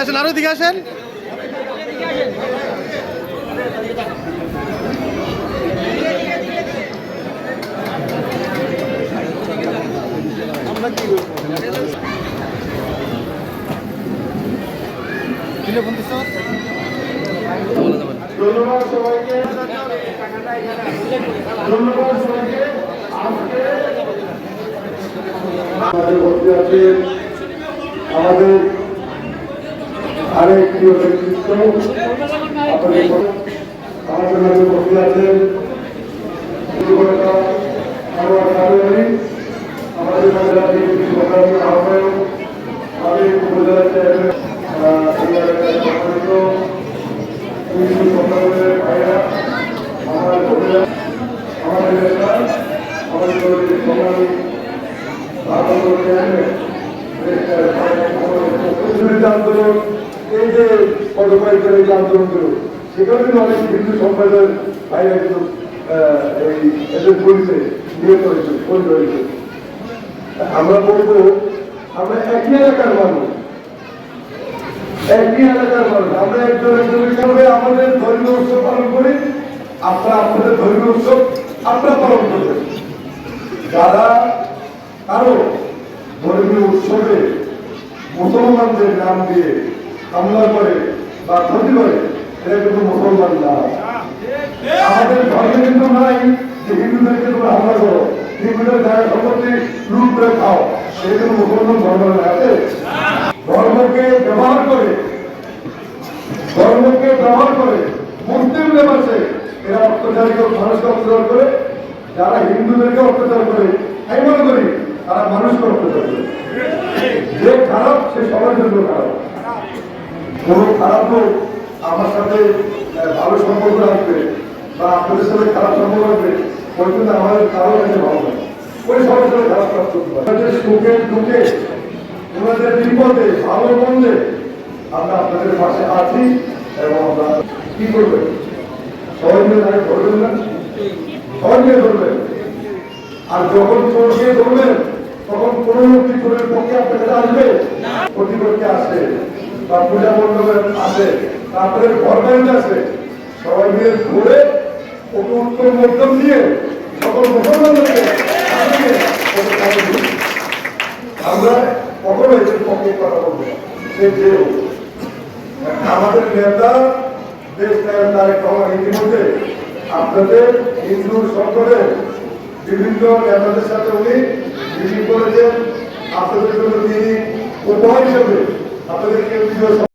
আসেন আরও দিকে আসেন। ধন্যবাদ সবাইকে। ধন্যবাদ আমাদের আরেক প্রিয় ব্যক্তিত্ব আমাদের মাঝে বসে আছেন। আমাদের সরকারি আহ্বায়ক আমাদের উপজেলা আমাদের আমাদের এই যে পদপায়িকার এই আন্দোলনগুলো সেখানে কিন্তু অনেক হিন্দু সম্প্রদায়ের ভাইরা কিন্তু এই এদের পুলিশে নিহত হয়েছে খুন হয়েছে। আমরা বলব, আমরা একই এলাকার মানুষ। একই এলাকার মানুষ। আমরা একজন একজন হিসাবে আমাদের ধর্মীয় উৎসব পালন করি, আপনারা আপনাদের ধর্মীয় উৎসব আপনারা পালন করবেন। যারা কারও ধর্মীয় উৎসবে মুসলমানদের নাম দিয়ে হামলা করে বা ক্ষতি করে এটা কিন্তু মুসলমান না। আমাদের ধর্মে কিন্তু নাই যে হিন্দুদেরকে তোমরা হামলা করো। হিন্দুদের জায়গা সম্পত্তি লুট করে খাও। সেটা কিন্তু মুসলমান ধর্মের আছে? ধর্মকে ব্যবহার করে, ধর্মকে ব্যবহার করে মুসলিমদের পাশে এরা অত্যাচারী মানুষকে অত্যাচার করে, যারা হিন্দুদেরকে অত্যাচার করে আমি মনে করি তারা মানুষকে অত্যাচার করে যে খারাপ সে সবার জন্য খারাপ কোনো খারাপ লোক আমার সাথে ভালো সম্পর্ক রাখবে বা আপনাদের সাথে খারাপ সম্পর্ক রাখবে, ওই কিন্তু আমাদের কারও কাছে ভালো না। ওই সবার সাথে খারাপ কাজ করতে পারে। সুখে দুঃখে, ওনাদের বিপদে, ভালো মন্দে আমরা আপনাদের পাশে আছি এবং আমরা কি করবে? সবাই মিলে তাকে ধরবেন না? সবাই মিলে ধরবেন। আর যখন চোরকে ধরবেন, তখন কোনো লোকটি চোরের পক্ষে আপনার কাছে আসবে। ক্ষতি করতে আসে বা পূজা মণ্ডপে আসে তারপরে ঘর বাড়িতে আসে সবাই মিলে ওকে উত্তর মধ্যম দিয়ে সকল মুসলমানদেরকে। আমরা কখনো এদের পক্ষে কথা বলব সে যে। আমাদের নেতা, দেশ তারেক রহমান ইতিমধ্যে আপনাদের হিন্দু সকলের বিভিন্ন নেতাদের সাথে উনি মিটিং করেছেন আপনাদের জন্য তিনি উপহার হিসেবে a todos aqueles meus